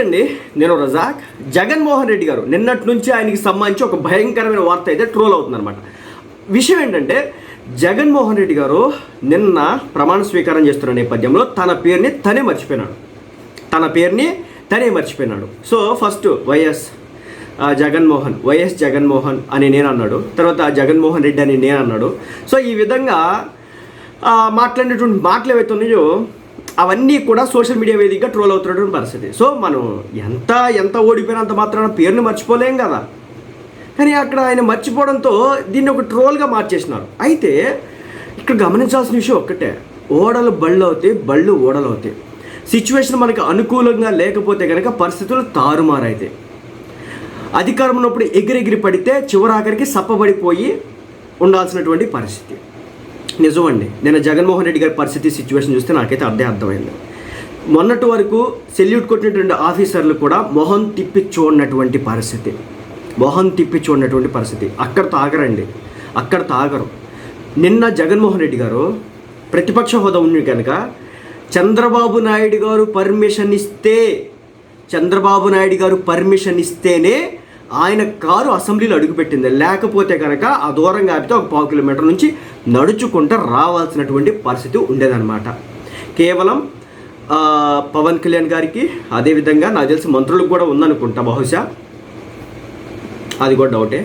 నమస్తే అండి నేను రజాక్. జగన్మోహన్ రెడ్డి గారు నిన్నటి నుంచి ఆయనకి సంబంధించి ఒక భయంకరమైన వార్త అయితే ట్రోల్ అవుతుందన్నమాట. విషయం ఏంటంటే జగన్మోహన్ రెడ్డి గారు నిన్న ప్రమాణ స్వీకారం చేస్తున్న నేపథ్యంలో తన పేరుని తనే మర్చిపోయినాడు. తన పేరుని తనే మర్చిపోయినాడు. So first YS Jaganmohan YS Jaganmohan అని నేను అన్నాడు. తర్వాత జగన్మోహన్ రెడ్డి అని నేను అన్నాడు. సో ఈ విధంగా ఆ, మాట్లాడినటువంటి మాటలు ఏవైతే ఉన్నాయో అవన్నీ కూడా సోషల్ మీడియా వేదికగా ట్రోల్ అవుతున్నటువంటి పరిస్థితి. సో మనం ఎంత ఎంత ఓడిపోయినంత మాత్రాన పేరుని మర్చిపోలేం కదా. కానీ అక్కడ ఆయన మర్చిపోవడంతో దీన్ని ఒక ట్రోల్గా మార్చేసినారు. అయితే ఇక్కడ గమనించాల్సిన విషయం ఒక్కటే. ఓడలు బళ్ళు అవుతాయి బళ్ళు ఓడలు అవుతాయి. సిచ్యువేషన్ మనకు అనుకూలంగా లేకపోతే కనుక పరిస్థితులు తారుమారైతాయి అధికారం ఉన్నప్పుడు ఎగిరెగిరి పడితే చివరాఖరికి సప్పబడిపోయి ఉండాల్సినటువంటి పరిస్థితి. నిజమండి. నేను జగన్మోహన్ రెడ్డి గారి పరిస్థితి సిచ్యువేషన్ చూస్తే నాకైతే అర్థం అర్థమైంది. మొన్నటి వరకు సెల్యూట్ కొట్టినటువంటి ఆఫీసర్లు కూడా మొహం తిప్పి చూడనటువంటి పరిస్థితి. మొహం తిప్పి చూడనటువంటి పరిస్థితి. అక్కడ తాగరండి. అక్కడ తాగరు. నిన్న జగన్మోహన్ రెడ్డి గారు ప్రతిపక్ష హోదా ఉంది కనుక చంద్రబాబు నాయుడు గారు పర్మిషన్ ఇస్తే చంద్రబాబు నాయుడు గారు పర్మిషన్ ఇస్తేనే ఆయన కారు అసెంబ్లీలో అడుగుపెట్టింది. లేకపోతే కనుక ఆ దూరంగా ఆపితే ఒక పావు కిలోమీటర్ నుంచి నడుచుకుంటూ రావాల్సినటువంటి పరిస్థితి ఉండేదన్నమాట. కేవలం పవన్ కళ్యాణ్ గారికి అదేవిధంగా నాకు తెలిసి మంత్రులకు కూడా ఉందనుకుంటా బహుశా. అది కూడా డౌటే.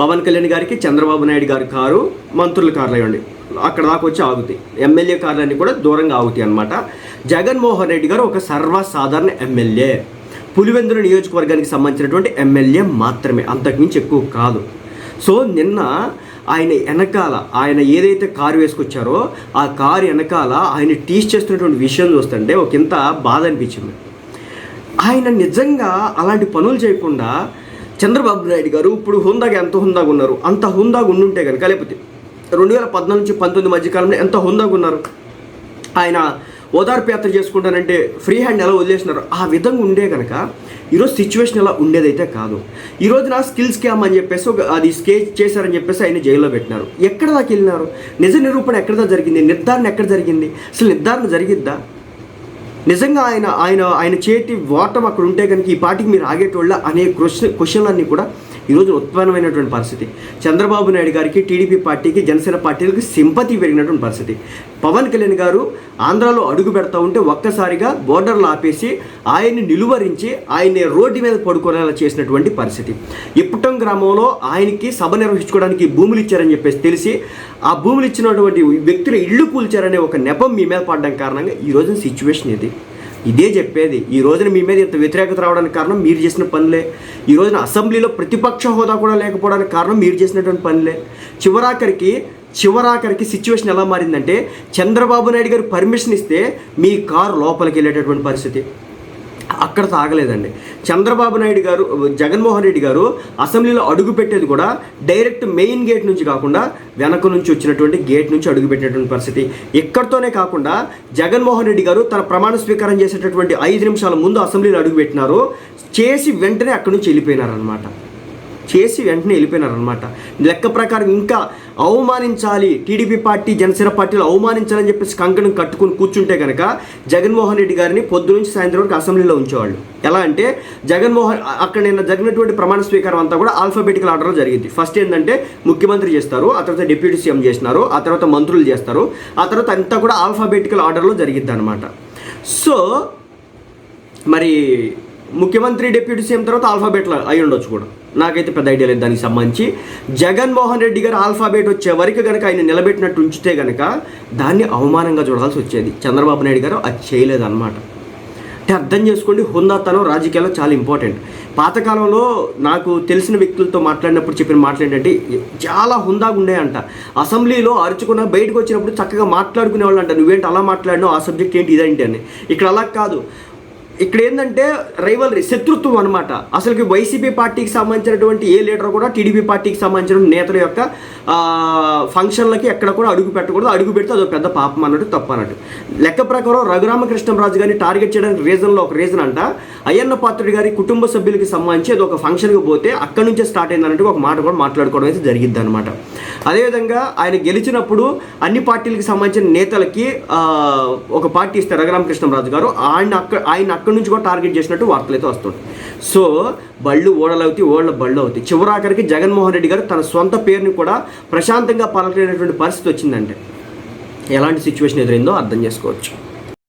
పవన్ కళ్యాణ్ గారికి చంద్రబాబు నాయుడు గారి కారు మంత్రుల కార్లు అయ్యండి అక్కడ దాకా వచ్చి ఆగుతాయి. ఎమ్మెల్యే కార్లన్నీ కూడా దూరంగా ఆగుతాయి అనమాట జగన్మోహన్ రెడ్డి గారు ఒక సర్వసాధారణ ఎమ్మెల్యే. పులివెందుల నియోజకవర్గానికి సంబంధించినటువంటి ఎమ్మెల్యే మాత్రమే అంతకుమించి ఎక్కువ కాదు. సో నిన్న ఆయన వెనకాల ఆయన ఏదైతే కారు వేసుకొచ్చారో ఆ కారు వెనకాల ఆయన టీచ్ చేస్తున్నటువంటి విషయం చూస్తుంటే ఒక ఇంత బాధ అనిపించింది. ఆయన నిజంగా అలాంటి పనులు చేయకుండా చంద్రబాబు నాయుడు గారు ఇప్పుడు హుందాగా ఎంత హుందాగా ఉన్నారు? అంత హుందాగా ఉండుంటే కనుక లేకపోతే రెండు వేల పద్నాలుగు నుంచి పంతొమ్మిది మధ్యకాలంలో ఎంత హుందాగా ఉన్నారు? ఆయన ఓదార్పు యాత్ర చేసుకుంటానంటే ఫ్రీ హ్యాండ్ ఎలా వదిలేసినారు ఆ విధంగా ఉండే కనుక ఈరోజు సిచ్యువేషన్ ఎలా ఉండేదైతే కాదు. ఈరోజు నా స్కిల్స్ క్యామ్ అని చెప్పేసి ఒక అది స్కేచ్ చేశారని చెప్పేసి ఆయన జైల్లో పెట్టినారు. ఎక్కడ దాకా వెళ్ళినారు? నిజ నిరూపణ ఎక్కడ జరిగింది? నిర్ధారణ ఎక్కడ జరిగింది? అసలు నిర్ధారణ జరిగిద్దా? నిజంగా ఆయన ఆయన ఆయన చేతి వాటం అక్కడ ఉంటే కనుక ఈ పాటికి మీరు ఆగేటోళ్ళ అనే క్వశ్చన్ క్వశ్చన్లన్నీ కూడా ఈరోజు ఉత్పన్నమైనటువంటి పరిస్థితి. చంద్రబాబు నాయుడు గారికి టీడీపీ పార్టీకి జనసేన పార్టీలకు సింపతి పెరిగినటువంటి పరిస్థితి. పవన్ కళ్యాణ్ గారు ఆంధ్రాలో అడుగు పెడతా ఉంటే ఒక్కసారిగా బోర్డర్లు ఆపేసి ఆయన్ని నిలువరించి ఆయన్ని రోడ్డు మీద పడుకునేలా చేసినటువంటి పరిస్థితి. ఇప్పటం గ్రామంలో ఆయనకి సభ నిర్వహించుకోవడానికి భూములు ఇచ్చారని చెప్పేసి తెలిసి ఆ భూములు ఇచ్చినటువంటి వ్యక్తులు ఇళ్ళు కూల్చారనే ఒక నెపం మీ మీద పడడం కారణంగా ఈ రోజున సిచ్యువేషన్ ఇది. ఇదే చెప్పేది. ఈ రోజున మీ మీద ఇంత వ్యతిరేకత రావడానికి కారణం మీరు చేసిన పనులే. ఈ రోజున అసెంబ్లీలో ప్రతిపక్ష హోదా కూడా లేకపోవడానికి కారణం మీరు చేసినటువంటి పనులే. చివరాఖరికి చివరాఖరికి సిచ్యువేషన్ ఎలా మారిందంటే చంద్రబాబు నాయుడు గారు పర్మిషన్ ఇస్తే మీ కారు లోపలికి వెళ్ళేటటువంటి పరిస్థితి. అక్కడ తాగలేదండి. చంద్రబాబు నాయుడు గారు జగన్మోహన్ రెడ్డి గారు అసెంబ్లీలో అడుగు పెట్టేది కూడా డైరెక్ట్ మెయిన్ గేట్ నుంచి కాకుండా వెనక నుంచి వచ్చినటువంటి గేట్ నుంచి అడుగు పెట్టినటువంటి పరిస్థితి. ఇక్కడితోనే కాకుండా జగన్మోహన్ రెడ్డి గారు తన ప్రమాణ స్వీకారం చేసేటటువంటి ఐదు నిమిషాల ముందు అసెంబ్లీలో అడుగు పెట్టినారు చేసి వెంటనే అక్కడి నుంచి వెళ్ళిపోయినారనమాట చేసి వెంటనే వెళ్ళిపోయినారనమాట లెక్క ప్రకారం ఇంకా అవమానించాలి. టీడీపీ పార్టీ జనసేన పార్టీలు అవమానించాలని చెప్పేసి కంకణం కట్టుకుని కూర్చుంటే కనుక జగన్మోహన్ రెడ్డి గారిని పొద్దు నుంచి సాయంత్రం వరకు అసెంబ్లీలో ఉంచేవాళ్ళు. ఎలా అంటే జగన్మోహన్ అక్కడ నిన్న జరిగినటువంటి ప్రమాణ స్వీకారం అంతా కూడా ఆల్ఫాబెటికల్ ఆర్డర్లో జరిగింది. ఫస్ట్ ఏంటంటే ముఖ్యమంత్రి చేస్తారు ఆ తర్వాత డిప్యూటీ సీఎం చేసినారు ఆ తర్వాత మంత్రులు చేస్తారు ఆ తర్వాత అంతా కూడా ఆల్ఫాబెటికల్ ఆర్డర్లో జరిగిద్ది అనమాట సో మరి ముఖ్యమంత్రి డిప్యూటీ సీఎం తర్వాత ఆల్ఫాబెట్లో అయి ఉండొచ్చు కూడా. నాకైతే పెద్ద ఐడియా లేదు దానికి సంబంధించి. జగన్మోహన్ రెడ్డి గారు ఆల్ఫాబేట్ వచ్చే వరకు కనుక ఆయన నిలబెట్టినట్టు ఉంచితే కనుక దాన్ని అవమానంగా చూడాల్సి వచ్చేది. చంద్రబాబు నాయుడు గారు అది చేయలేదన్నమాట. అంటే అర్థం చేసుకోండి హుందాతనం రాజకీయాల్లో చాలా ఇంపార్టెంట్. పాతకాలంలో నాకు తెలిసిన వ్యక్తులతో మాట్లాడినప్పుడు చెప్పిన మాటలు ఏంటంటే చాలా హుందాగా ఉండేయంట. అసెంబ్లీలో అరుచుకున్న బయటకు వచ్చినప్పుడు చక్కగా మాట్లాడుకునే వాళ్ళు అంట నువ్వేంటి అలా మాట్లాడినావు? ఆ సబ్జెక్ట్ ఏంటి? ఇదేంటి అని. ఇక్కడ అలా కాదు. ఇక్కడ ఏంటంటే రైవల్రీ శత్రుత్వం అనమాట అసలుకి వైసీపీ పార్టీకి సంబంధించినటువంటి ఏ లీడర్ కూడా టీడీపీ పార్టీకి సంబంధించిన నేతల యొక్క ఫంక్షన్లకి ఎక్కడ కూడా అడుగు పెట్టకూడదు. అడుగు పెడితే అదొక పెద్ద పాపం అన్నట్టు తప్పు అన్నట్టు. లెక్క ప్రకారం రఘురామకృష్ణరాజు గారిని టార్గెట్ చేయడానికి రీజన్లో ఒక రీజన్ అంట. అయ్యన్న పాత్రుడి గారి కుటుంబ సభ్యులకి సంబంధించి అది ఒక ఫంక్షన్కి పోతే అక్కడి నుంచే స్టార్ట్ అయిందన్నట్టు ఒక మాట కూడా మాట్లాడుకోవడం అయితే జరిగింది అనమాట అదేవిధంగా ఆయన గెలిచినప్పుడు అన్ని పార్టీలకు సంబంధించిన నేతలకి ఒక పార్టీ ఇస్తారు రఘురామకృష్ణరాజు గారు ఆయన అక్కడ ఆయన అక్కడ అక్కడి నుంచి కూడా టార్గెట్ చేసినట్టు వార్తలు అయితే వస్తుంటాయి. సో బళ్ళు ఓడలు ఓళ్ళ బళ్ళు అవుతాయి. చివరాఖరికి జగన్మోహన్ రెడ్డి గారు తన సొంత పేరుని కూడా ప్రశాంతంగా పలకలేనటువంటి పరిస్థితి వచ్చిందంటే ఎలాంటి సిచ్యువేషన్ ఎదురైందో అర్థం చేసుకోవచ్చు.